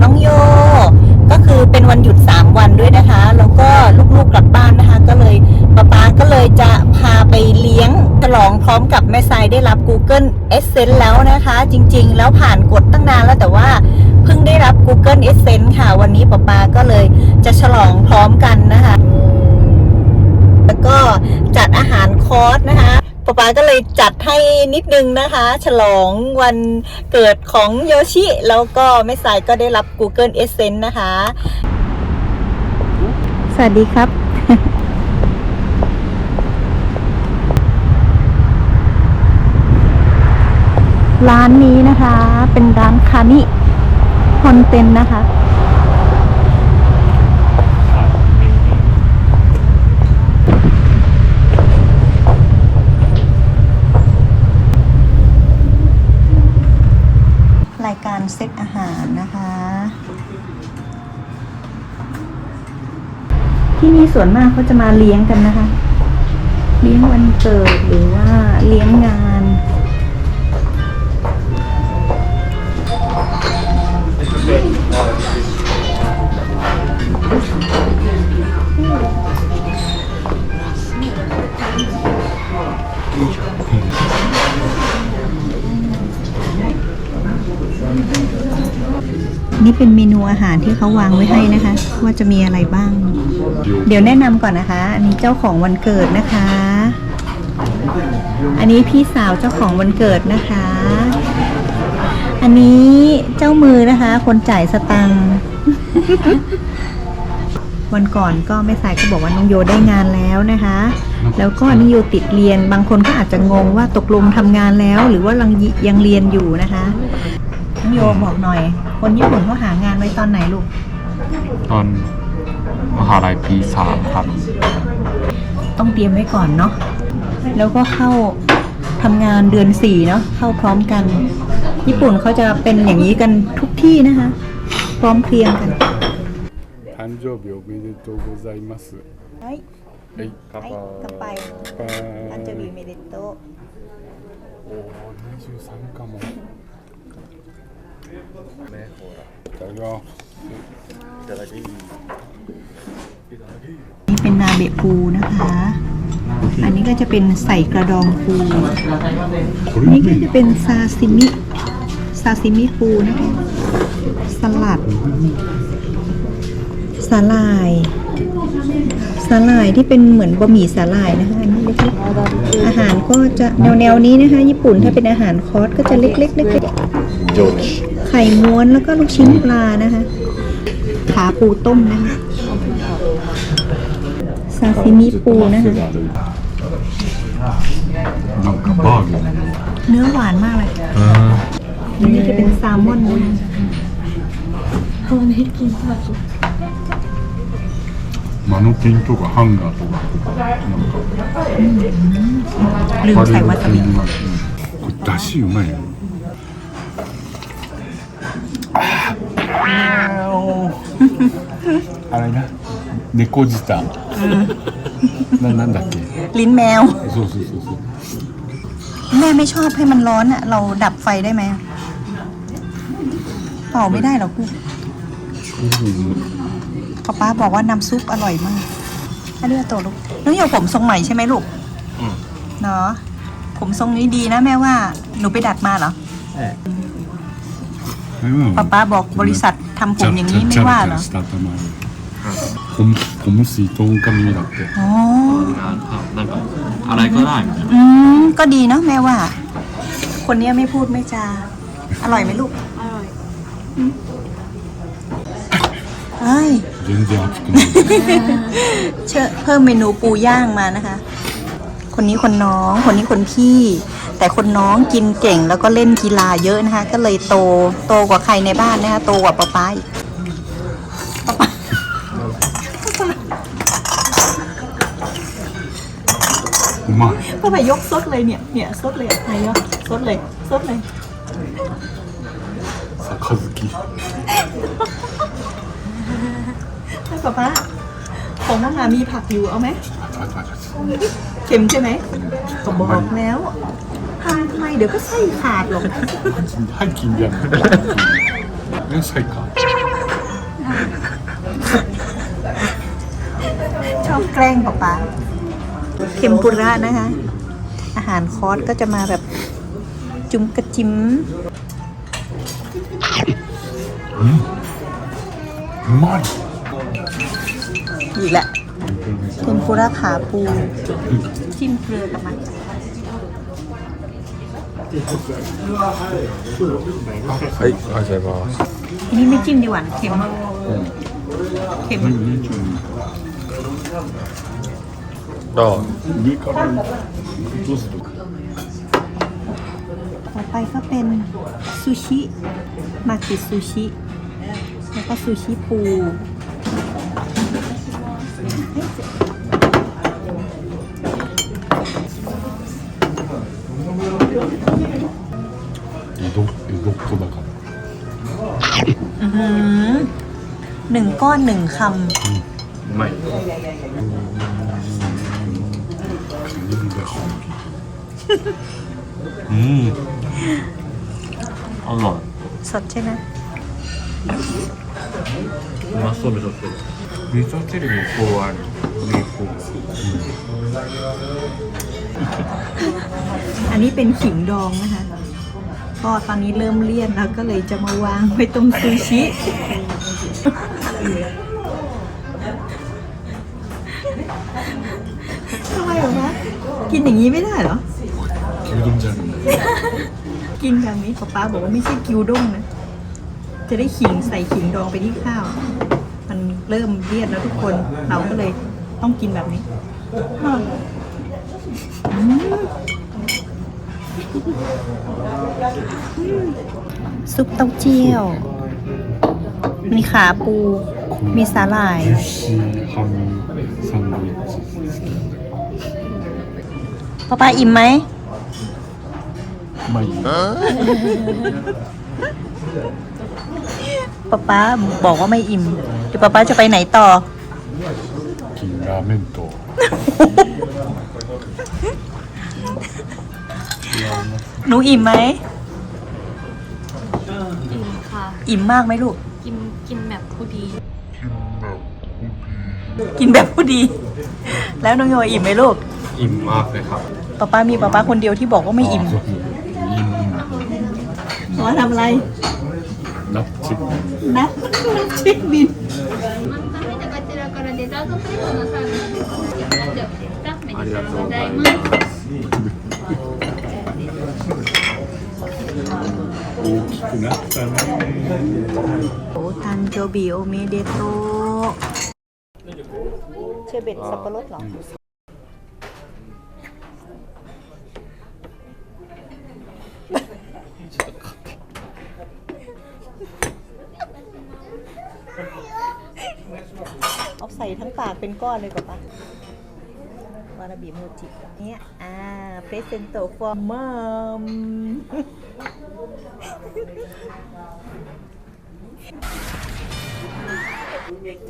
น้องโย ก็คือเป็นวันหยุด 3 วันด้วยนะคะ แล้วก็ลูกๆกลับบ้านนะคะ ก็เลยป๊าป๊าก็เลยจะพาไปเลี้ยงฉลองพร้อมกับแม่ทรายได้รับ Google Essence แล้วนะคะ จริงๆ แล้วผ่านกดตั้งนานแล้วแต่ว่าเพิ่งได้รับ Google Essence ค่ะ วันนี้ป๊าป๊าก็เลยจะฉลองพร้อมกันนะคะ แล้วก็จัดอาหารคอร์สนะคะ ป๊าป๊าก็เลยจัดให้นิดนึงนะคะ ฉลองวันเกิดของโยชิ แล้วก็แม่สายก็ได้รับ Google Essence นะคะ สวัสดีครับ ร้านนี้นะคะ เป็นร้านคานิฮอนเต็นนะคะ รายการเซตอาหารนะคะ ที่นี่ส่วนมากเขาจะมาเลี้ยงกันนะคะ เลี้ยงวันเกิดหรือว่าเลี้ยงงาน เป็นเมนูอาหารที่เขาวางไว้ให้นะคะ ว่าจะมีอะไรบ้าง เดี๋ยวแนะนำก่อนนะคะ อันนี้เจ้าของวันเกิดนะคะ อันนี้พี่สาวเจ้าของวันเกิดนะคะ อันนี้เจ้ามือนะคะ คนจ่ายสตังค์วันก่อนก็แม่สายก็บอกว่าน้องโยได้งานแล้วนะคะ แล้วก็นิโยติดเรียนบางคนก็อาจจะงงว่าตกลงทำงานแล้ว หรือว่ายังยังเรียนอยู่นะคะ น้องโยบอกหน่อย คนญี่ปุ่นเขาหางานไว้ตอนไหนลูก ตอนมหาลัยปีสามครับ ต้องเตรียมไว้ก่อนเนาะ แล้วก็เข้าทำงานเดือนสี่เนาะ เข้าพร้อมกัน ญี่ปุ่นเขาจะเป็นอย่างนี้กันทุกที่นะคะ พร้อมเพรียงกัน 誕生日おめでとうございます。 เฮ้ย はい。 ไอ้กระไปอันจะมีเมเดโตะ おお、二十三かも。 นี่เป็นนาเบะปูนะคะ อันนี้ก็จะเป็นใส่กระดองปูนี่ก็จะเป็นซาซิมิ ซาซิมิปูนะคะ สลัด สาลาย สาลายที่เป็นเหมือนบะหมี่สาลายนะคะอันนี้เล็กๆอาหารก็จะแนวๆนี้นะคะ ญี่ปุ่นถ้าเป็นอาหารคอร์สก็จะเล็กๆเล็กๆ George. ไข่ม้วนแล้วก็ลูกชิ้นปลานะคะ ขาปูต้มนะคะซาซิมิปูนะคะเนื้อหวานมากเลยอันนี้จะเป็นแซลมอนนะเอาอันนี้กินค่ะマヌキンとかハンガーとかなんか、うん、これだしうまいよ อะไรนะเนโกจิตันั่นนั่นดักเกลิ้นแมวสู้สู้สู้แม่ไม่ชอบให้มันร้อนอะ เราดับไฟได้ไหมเป่าไม่ได้หรอกลูกป้าป้าบอกว่าน้ำซุปอร่อยมากอันนี้ตัวลูกน้องโยผมทรงใหม่ใช่ไหมลูกเนาะผมทรงนี้ดีนะแม่ว่า หนูไปดัดมาเหรอป้าป้าบอกบริษัททำผมอย่างนี้ไม่ว่าเหรอ ผมผมสีตร,곰수 동감이라고 อ๋อ งานครับแล้วก็อะไรก็ได้เหมือนกันอืม ก็ดีเนาะแม่ว่า คนเนี้ยไม่พูดไม่จา อร่อยไหมลูก อร่อยเฮ้ยเ즈아프구나 เชเพิ่มเมนูปูย่างมานะคะ คนนี้คนน้อง คนนี้คนพี่ แต่คนน้องกินเก่งแล้วก็เล่นกีฬาเยอะนะคะ ก็เลยโต โตกว่าใครในบ้านนะคะ โตกว่าป้าป๊าอีก มากเพ่อไปยกซดเลยเนี่ย เนี่ยซดเลยอะไรเนาะซดเลยซดเลยสากาซุกิให้ป๊าป๊าของน้องามีผักอยู่เอาไหมเค็มใช่ไหมก็บอกแล้วทำทำไมเดี๋ยวก็ใส่ขาดหรอกให้กินยังไม่ไส่ขาดชอบแกล้งป๊าป๊า เทมปุระนะคะ อาหารคอร์สก็จะมาแบบจุ้มกระจิม うまい อีกแหละเทมปุระขาปูจิ้มเกลือกับมัน はいありがとうございます อันนี้ไม่จิ้มดีกว่าเค็มเค็ม どう上から落とすと ต่อไปก็เป็นซูชิ มากิซูชิ แล้วก็ซูชิปู 江戸江戸っ子だから อื้อหือหนึ่งก้อนหนึ่งค うまい ถึงนี่มีอนอสดใช่ไหมมาสโซมิโซเซมิโซเซมโกะอันมีปูอันนี้เป็นขิงดองนะคะก็ตอนนี้เริ่มเลี่ยนแล้วก็เลยจะมาวางไว้ตรงซูชิ ทำไมหรอคะกินอย่างนี้ไม่ได้เหรอ 기우동전 กินแบบนี้ป้าป๊าบอกว่าไม่ใช่กิวด้งนะ จะได้ขิงใส่ขิงดองไปที่ข้าว มันเริ่มเลียดแล้วทุกคน เราก็เลยต้องกินแบบนี้ซุปเต้าเจี้ยว มีขาปู มีสาหร่าย ป้าป้าอิ่มไหมไม่ป้าป้าบอกว่าไม่อิ่มเดี๋ยวป้าป้าจะไปไหนต่อ กินราเมนต่อหนูอิ่มไหม อิ่มค่ะ อิ่มมากไหมลูก กินกินแบบผู้ดี กินแบบผู้ดี แล้วน้องโยอิ่มไหมลูก อิ่มมากเลยครับ ป๊าป๊ามีป๊าป๊าคนเดียวที่บอกว่าไม่อิ่ม そういい ว่าทำอะไร ラッチ นะเช็คบิน まためでこちらからデザートセットのサービスですのでありがとうございます。大きくなったね โอ้ทันโจบิโอเมเดโตเชอร์เบ็ดสับปะรดเหรอ ก้อนเลยกว่าปะวานาบีโมจิเนี่ยอ่าเพรสเซนโตฟอร์มม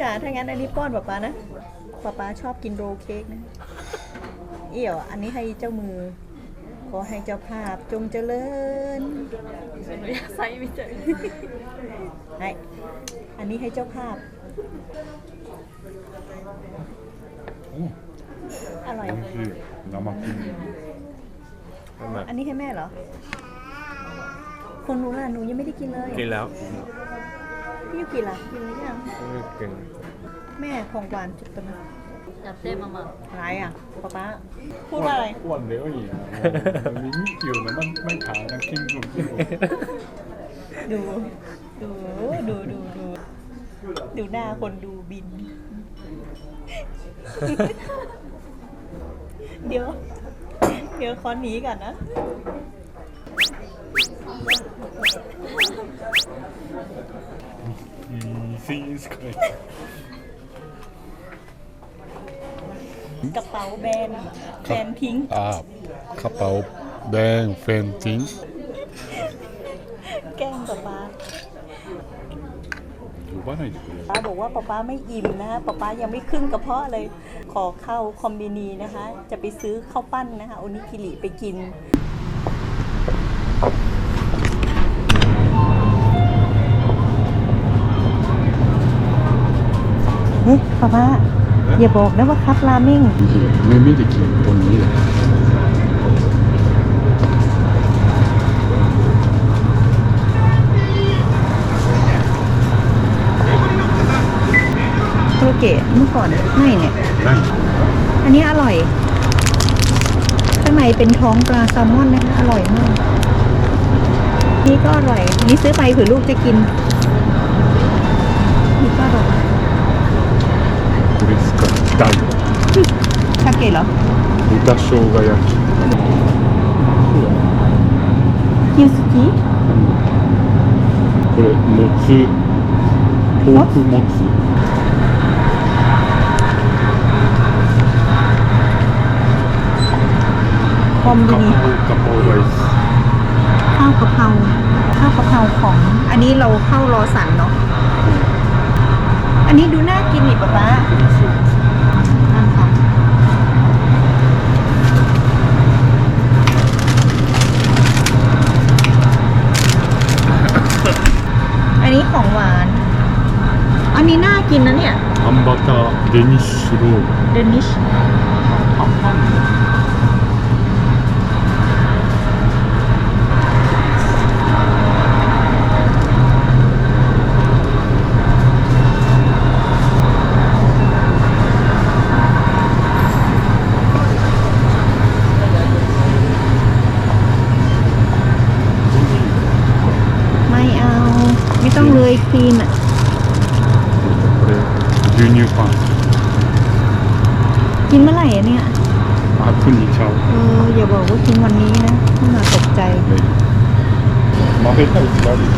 จ๋าถ้างั้นอันนี้ป้อนป๊าป๊านะป๊าป๊าชอบกินโรลเค้กนะ เอี่ยว อันนี้ให้เจ้ามือ ขอให้เจ้าภาพจงเจริญใส่ไม่เจอให้อันนี้ให้เจ้าภาพ อร่อย 美味しい生クリーム อันนี้ให้แม่เหรอ คนหนูล่ะหนูยังไม่ได้กินเลย กินแล้ว พี่ยูกินล่ะกินหรือยัง ไม่กิน แม่ของหวานจุดตัวนึง やってママ。 อะไรอ่ะป๊าป๊าพูดว่าอะไร อ้วนเดี๋ยวอีกมินิคิวนะมันไม่ขายนะกินสุด ดู ดู ดู ดู ดู ดูหน้าคนดูบิน เดี๋ยว เดี๋ยวคอนหนีก่อนนะ Easy is กระเป๋าแบรนด์แฟนทิ้งอ่ากระเป๋าแดงแฟนทิ้ง ป้าหน่อยป้าบอกว่าป้าป้าไม่อิ่มนะป้าป้ายังไม่ครึ่งกระเพาะเลย ขอเข้าคอมบินีนะคะ จะไปซื้อข้าวปั้นนะคะโอนิกิริไปกินเฮ้ยป้าป้าอย่าบอกนะว่าคับราเม่งไม่ไม่ได้กินคนนี้เลย โคโรเกะเมื่อก่อนไม่เนี่ย นั่น อันนี้อร่อย ข้างในเป็นท้องปลาแซลมอนนะคะ อร่อยมาก นี่ก็อร่อย นี่ซื้อไปเผื่อลูกจะกิน นี่ก็อร่อย これ使いたい ชาเกะเหรอ 豚生姜焼き คิวสกิ これもつポークもつ กลมดูนี่ข้าวกะเพราข้าวกะเพราของ อันนี้เราเข้ารอสั่งเนาะอันนี้ดูน่ากินนี่ป๊าป๊าอันนี้ของหวาน อันนี้น่ากินนะเนี่ยอัมบาตาเดนิชโรเดนิชของท่าน ไม่ต้องเลยครีมอะ ดูนิวฟังกินเมื่อไหร่อะเนี่ย มาพรุ่งนี้เช้าเออ อย่าบอกว่ากินวันนี้นะไม่มาตกใจมาไห้ได้สิแล้วดิ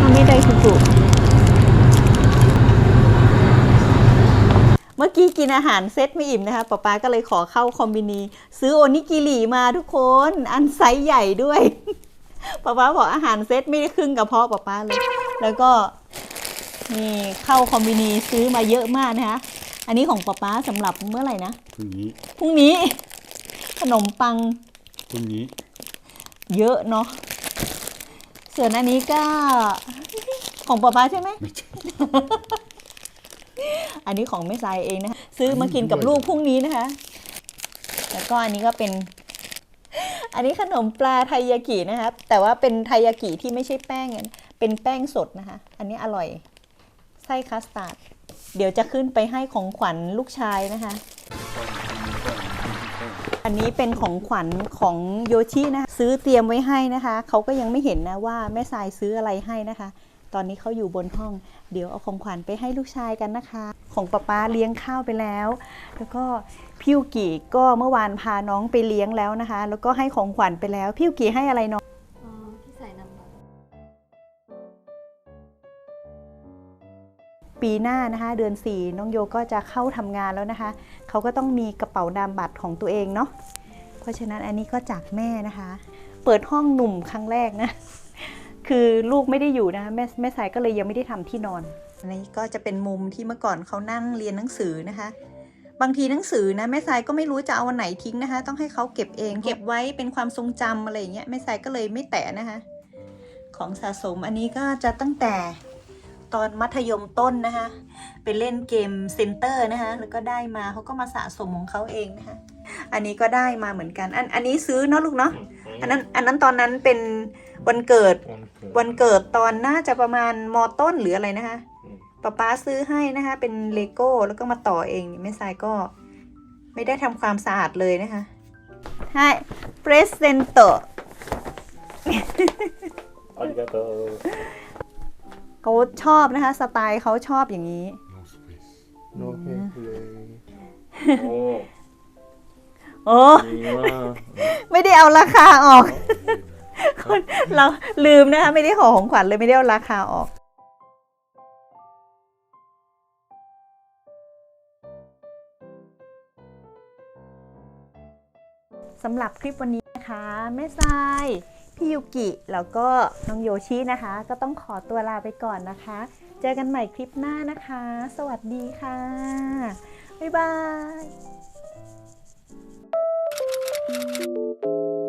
ทำไม่ได้สุดๆเมื่อกี้กินอาหารเซตไม่อิ่มนะคะป๊าป๊าก็เลยขอเข้าคอมบินี ซื้อโอนิกิริมาทุกคน อันไซส์ใหญ่ด้วย ป๊าป๊าบอกอาหารเซตไม่ได้ครึ่งกระเพาะป๊าป๊าเลย แล้วก็นี่เข้าคอมบินีซื้อมาเยอะมากนะคะ อันนี้ของป๊าป๊าสำหรับเมื่อไหร่นะ พรุ่งนี้พรุ่งนี้ ขนมปังพรุ่งนี้เยอะเนาะ ส่วนอันนี้ก็ ของป๊าป๊าใช่ไหม ไม่ใช่ อันนี้ของแม่ทรายเองนะคะซื้อมากินกับลูกพรุ่งนี้นะคะ แล้วก็อันนี้ก็เป็น อันนี้ขนมปลาไทยากินะครับแต่ว่าเป็นไทยากิที่ไม่ใช่แป้ง เป็นแป้งสดนะคะ อันนี้อร่อย ไส้คัสตาร์ด เดี๋ยวจะขึ้นไปให้ของขวัญลูกชายนะคะ อันนี้เป็นของขวัญของโยชินะคะซื้อเตรียมไว้ให้นะคะ เขาก็ยังไม่เห็นนะว่าแม่ทรายซื้ออะไรให้นะคะ ตอนนี้เขาอยู่บนห้อง เดี๋ยวเอาของขวัญไปให้ลูกชายกันนะคะ ของป๊าป๊าเลี้ยงข้าวไปแล้ว แล้วก็พิวกิก็เมื่อวานพาน้องไปเลี้ยงแล้วนะคะ แล้วก็ให้ของขวัญไปแล้วพิวกิให้อะไรน้องอ๋อพี่ใส่น้ำมันปีหน้านะคะ เดือน 4 น้องโยก็จะเข้าทำงานแล้วนะคะเขาก็ต้องมีกระเป๋าดามบัตรของตัวเองเนาะเพราะฉะนั้นอันนี้ก็จากแม่นะคะ เปิดห้องหนุ่มครั้งแรกนะ คือลูกไม่ได้อยู่นะคะแม่แม่สายก็เลยยังไม่ได้ทำที่นอน อันนี้ก็จะเป็นมุมที่เมื่อก่อนเขานั่งเรียนหนังสือนะคะ บางทีหนังสือนะแม่สายก็ไม่รู้จะเอาวันไหนทิ้งนะคะ ต้องให้เขาเก็บเอง เก็บไว้เป็นความทรงจำอะไรอย่างเงี้ยแม่สายก็เลยไม่แตะนะคะ ของสะสมอันนี้ก็จะตั้งแต่ตอนมัธยมต้นนะคะไปเล่นเกมเซนเตอร์นะคะแล้วก็ได้มาเขาก็มาสะสมของเขาเองนะคะอันนี้ก็ได้มาเหมือนกัน อันอันนี้ซื้อเนาะลูกเนาะอันนั้นอันนั้นตอนนั้นเป็น วันเกิดวันเกิดตอนน่าจะประมาณมต้นหรืออะไรนะคะป๊าป๊าซื้อให้นะคะ เป็นเลโก้แล้วก็มาต่อเองแม่ทรายก็ไม่ได้ทำความสะอาดเลยนะคะให้ present ありがとเขาชอบนะคะ สไตล์เขาชอบอย่างนี้ no headplay โอ้โอ้ ไม่ได้เอาราคาออก เราลืมนะคะไม่ได้ขอของขวัญเลยไม่ได้เอาราคาออกสำหรับคลิปวันนี้นะคะแม่ทรายพี่ยุกิ แล้วก็น้องโยชินะคะ ก็ต้องขอตัวลาไปก่อนนะคะ เจอกันใหม่คลิปหน้านะคะ สวัสดีค่ะ บ๊ายบาย